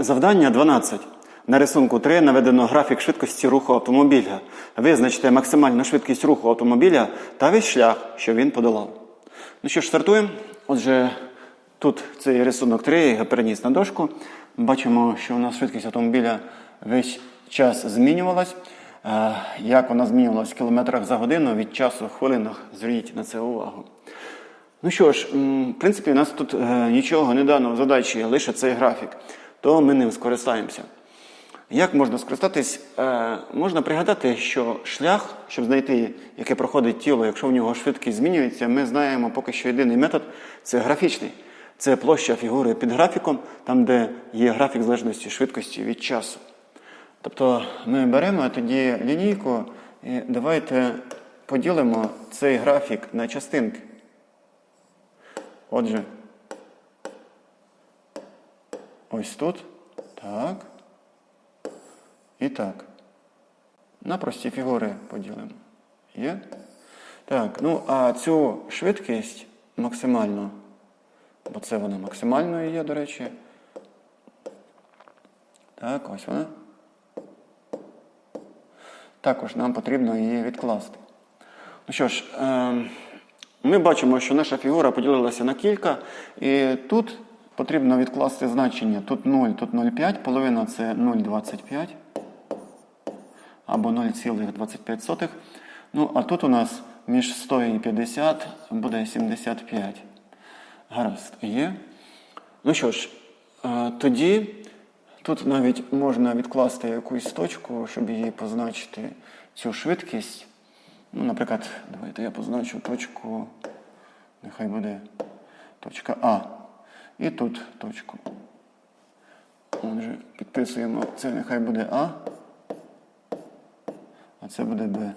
Завдання 12. На рисунку 3 наведено графік швидкості руху автомобіля. Визначте максимальну швидкість руху автомобіля та весь шлях, що він подолав. Ну що ж, стартуємо. Отже, тут цей рисунок 3, я переніс на дошку. Бачимо, що у нас швидкість автомобіля весь час змінювалась. Е, Як вона змінювалась в кілометрах за годину від часу в хвилинах, зверніть на це увагу. Ну що ж, в принципі, у нас тут е, нічого не дано в задачі, лише цей графік, то ми ним скористаємося. Як можна скористатись? Е, можна пригадати, що шлях, щоб знайти, яке проходить тіло, якщо в нього швидкість змінюється, ми знаємо поки що єдиний метод це графічний. Це площа фігури під графіком, там, де є графік залежності швидкості від часу. Тобто ми беремо тоді лінійку і давайте поділимо цей графік на частинки. Отже, ось тут. Так. І так. На прості фігури поділимо. Є? Так, ну а цю швидкість максимальну, бо це вона максимальною є, до речі. Так, ось вона. Також нам потрібно її відкласти. Ну що ж, ем, ми бачимо, що наша фігура поділилася на кілька, і тут потрібно відкласти значення. Тут 0, тут 0,5, половина це 0,25 або 0,25. Ну, а тут у нас між 100 і 50 буде 75. Гаразд, є. Ну що ж, е, тоді тут навіть можна відкласти якусь точку, щоб її позначити цю швидкість. Ну, наприклад, давайте я позначу точку, нехай буде точка А. І тут точку. Отже, підписуємо, це нехай буде А, а це буде Б.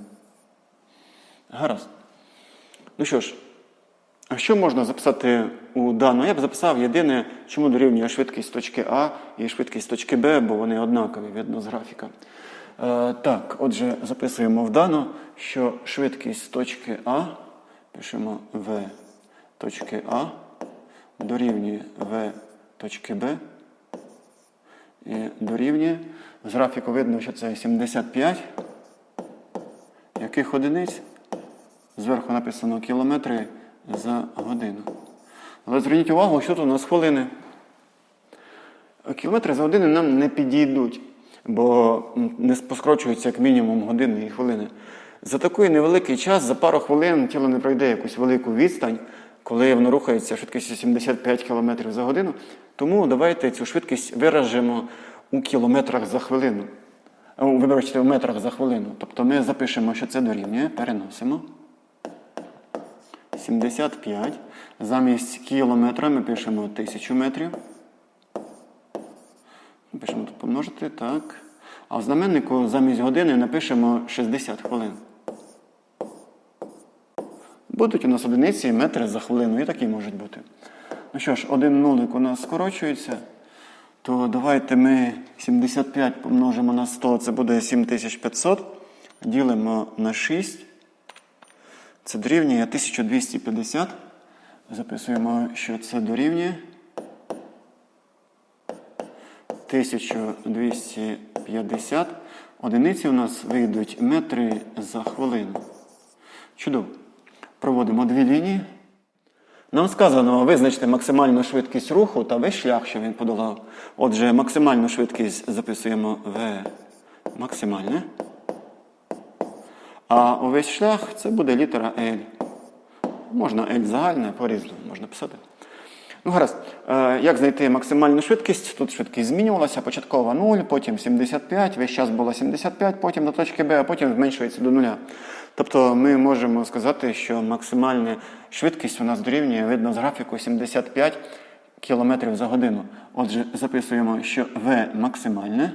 Гаразд. Ну що ж, а що можна записати у дану? Я б записав єдине, чому дорівнює швидкість точки А і швидкість точки Б, бо вони однакові видно з графіка. Е, так, отже, записуємо в дану, що швидкість точки А, пишемо В точки А, дорівнює В точки Б. І дорівнює. З графіку видно, що це 75. Яких одиниць? Зверху написано кілометри за годину. Але зверніть увагу, що тут у нас хвилини. Кілометри за годину нам не підійдуть, бо не поскорочуються як мінімум години і хвилини. За такий невеликий час, за пару хвилин тіло не пройде якусь велику відстань, коли воно рухається швидкістю 75 км за годину. Тому давайте цю швидкість виражемо у кілометрах за хвилину. Вибачте, в метрах за хвилину. Тобто ми запишемо, що це дорівнює, переносимо. 75. Замість кілометра ми пишемо 1000 метрів. Пишемо тут помножити, так. А в знаменнику замість години напишемо 60 хвилин. Будуть у нас одиниці метри за хвилину, і такі можуть бути. Ну що ж, один нулик у нас скорочується. То давайте ми 75 помножимо на 100, це буде 7500. Ділимо на 6. Це дорівнює 1250. Записуємо, що це дорівнює 1250. Одиниці у нас вийдуть метри за хвилину. Чудово. Проводимо дві лінії. Нам сказано визначити максимальну швидкість руху та весь шлях, що він подолав. Отже, максимальну швидкість записуємо В максимальне. А увесь шлях це буде літера L. Можна L загальне, по-різному можна писати. Ну, гаразд. Е, як знайти максимальну швидкість? Тут швидкість змінювалася. Початкова 0, потім 75, весь час було 75, потім до точки Б, а потім зменшується до нуля. Тобто ми можемо сказати, що максимальна швидкість у нас дорівнює, видно з графіку 75 км за годину. Отже, записуємо, що В максимальне.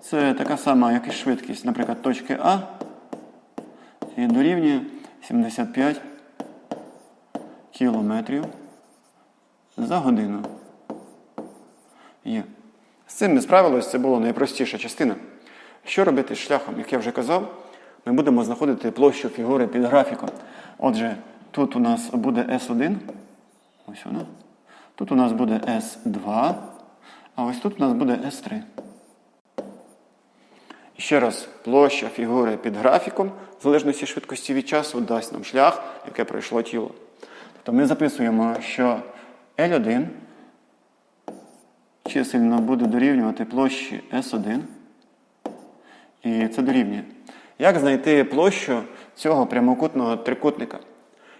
Це така сама, як і швидкість, наприклад, точки А. І дорівнює 75 кілометрів за годину. Є. З цим ми справилися, це була найпростіша частина. Що робити з шляхом? Як я вже казав, ми будемо знаходити площу фігури під графіком. Отже, тут у нас буде S1. Ось вона. Тут у нас буде S2, а ось тут у нас буде S3. І ще раз, площа фігури під графіком, в залежності швидкості від часу, дасть нам шлях, яке пройшло тіло. Тобто ми записуємо, що L1 чисельно буде дорівнювати площі S1. І це дорівнює. Як знайти площу цього прямокутного трикутника?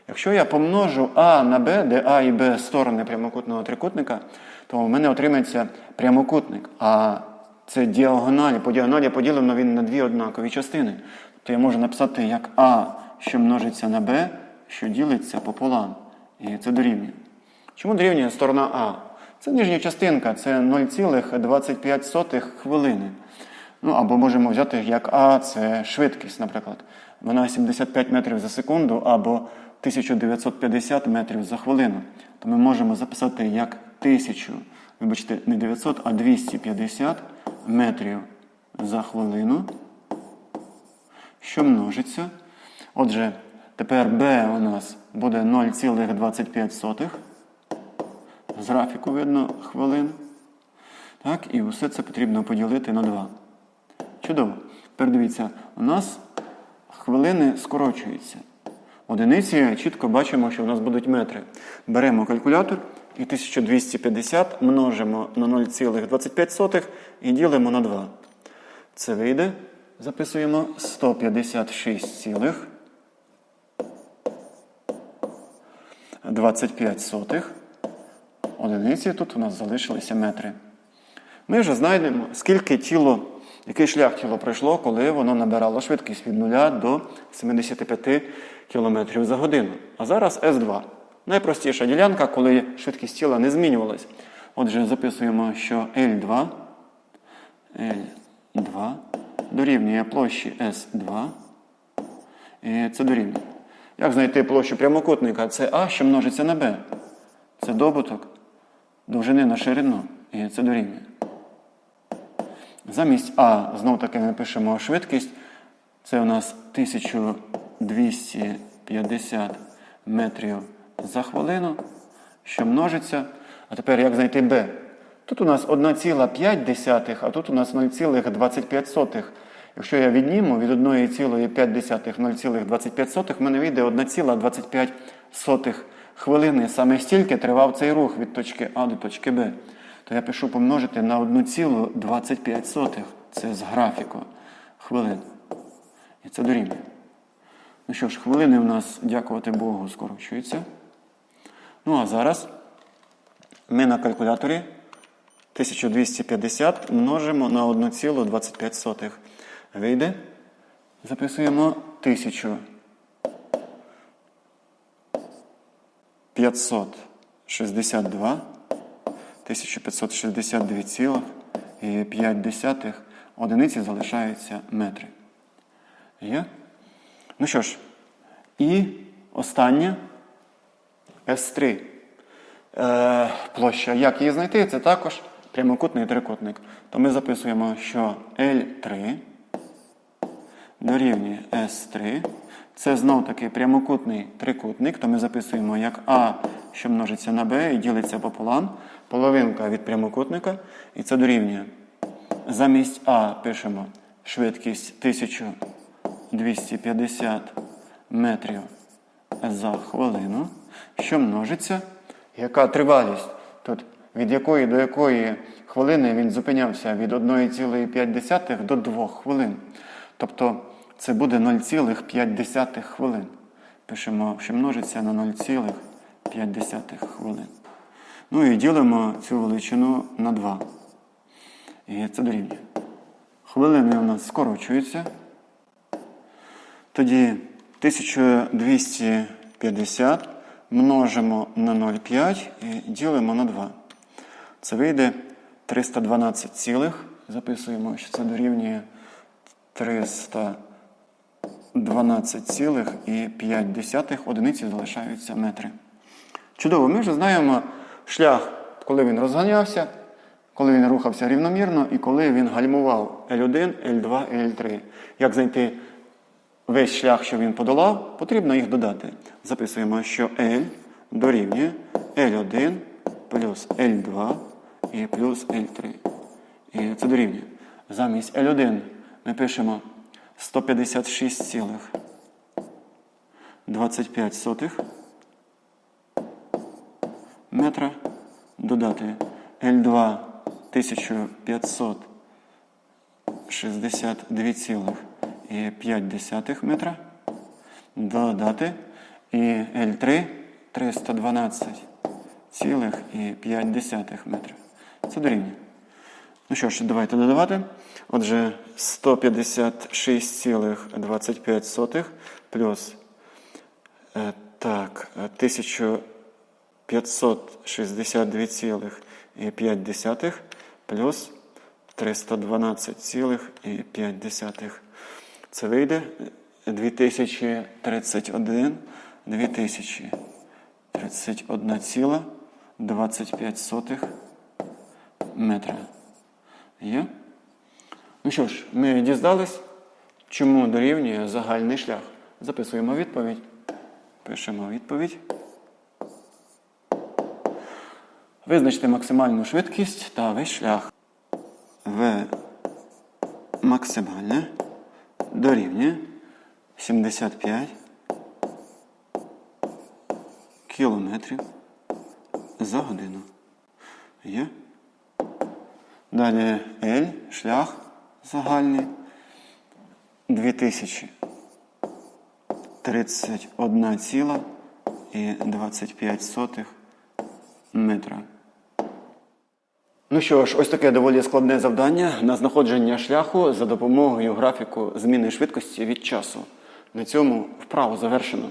Якщо я помножу А на Б, де А і Б сторони прямокутного трикутника, то в мене отримається прямокутник. А це діагоналі. По діагоналі поділено він на дві однакові частини. Тобто я можу написати як А, що множиться на Б, що ділиться пополам. І це дорівнює. Чому дорівнює сторона А? Це нижня частинка, це 0,25 хвилини. Ну, або можемо взяти як А, це швидкість, наприклад. Вона 75 метрів за секунду або 1950 метрів за хвилину. То ми можемо записати як 1000, вибачте, не 900, а 250 метрів за хвилину, що множиться. Отже, тепер Б у нас буде 0,25. З графіку видно хвилин. Так, і усе це потрібно поділити на 2. Чудово. Тепер дивіться, у нас хвилини скорочуються. Одиниці чітко бачимо, що у нас будуть метри. Беремо калькулятор і 1250 множимо на 0,25 і ділимо на 2. Це вийде. Записуємо 156,25 одиниці. Тут у нас залишилися метри. Ми вже знайдемо, скільки тіло, який шлях тіло пройшло, коли воно набирало швидкість від 0 до 75 км за годину. А зараз С2. Найпростіша ділянка, коли швидкість тіла не змінювалась. Отже, записуємо, що L2, L2 дорівнює площі S2. І це дорівнює. Як знайти площу прямокутника? Це А, що множиться на Б. Це добуток довжини на ширину. І це дорівнює. Замість А знов таки ми пишемо швидкість. Це у нас 1250 метрів за хвилину, що множиться. А тепер як знайти Б? Тут у нас 1,5, а тут у нас 0,25. Якщо я відніму від 1,5 0,25, в мене вийде 1,25 хвилини. Саме стільки тривав цей рух від точки А до точки Б то я пишу помножити на 1,25. Це з графіку хвилин. І це дорівнює. Ну що ж, хвилини у нас, дякувати Богу, скорочуються. Ну, а зараз ми на калькуляторі 1250 множимо на 1,25. Вийде. Записуємо 1000. 562 1562,5 одиниці залишаються метри. Є? Ну що ж, і остання С3. Е, площа. Як її знайти? Це також прямокутний трикутник. То ми записуємо, що L3 дорівнює S3. Це знов таки прямокутний трикутник, то ми записуємо як А, що множиться на Б і ділиться пополам. Половинка від прямокутника. І це дорівнює. Замість А пишемо швидкість 1250 метрів за хвилину, що множиться. Яка тривалість? Тут від якої до якої хвилини він зупинявся від 1,5 до 2 хвилин. Тобто це буде 0,5 хвилин. Пишемо, що множиться на 0,5 хвилин. Ну і ділимо цю величину на 2. І це дорівнює. Хвилини у нас скорочуються. Тоді 1250 множимо на 0,5 і ділимо на 2. Це вийде 312 цілих. Записуємо, що це дорівнює 312,5 одиниці залишаються метри. Чудово, ми вже знаємо шлях, коли він розганявся, коли він рухався рівномірно і коли він гальмував L1, L2 і L3. Як знайти весь шлях, що він подолав, потрібно їх додати. Записуємо, що L дорівнює L1 плюс L2 і плюс L3. І це дорівнює. Замість L1 ми пишемо 156,25 метра. Додати L2 1562,5 метра. Додати і L3 312,5 метра. Це дорівнює. Ну що ж, давайте додавати. Отже, 156,25 плюс е, так, 1000. 562,5 плюс 312,5. Це вийде 2031 2031,25 метра. Є? Ну що ж, ми дізнались, чому дорівнює загальний шлях. Записуємо відповідь. Пишемо відповідь. Визначте максимальну швидкість та весь шлях. В максимальне дорівнює 75 кілометрів за годину. Є? Далі L, шлях загальний 2031,25 метра. Ну що ж, ось таке доволі складне завдання на знаходження шляху за допомогою графіку зміни швидкості від часу. На цьому вправу завершено.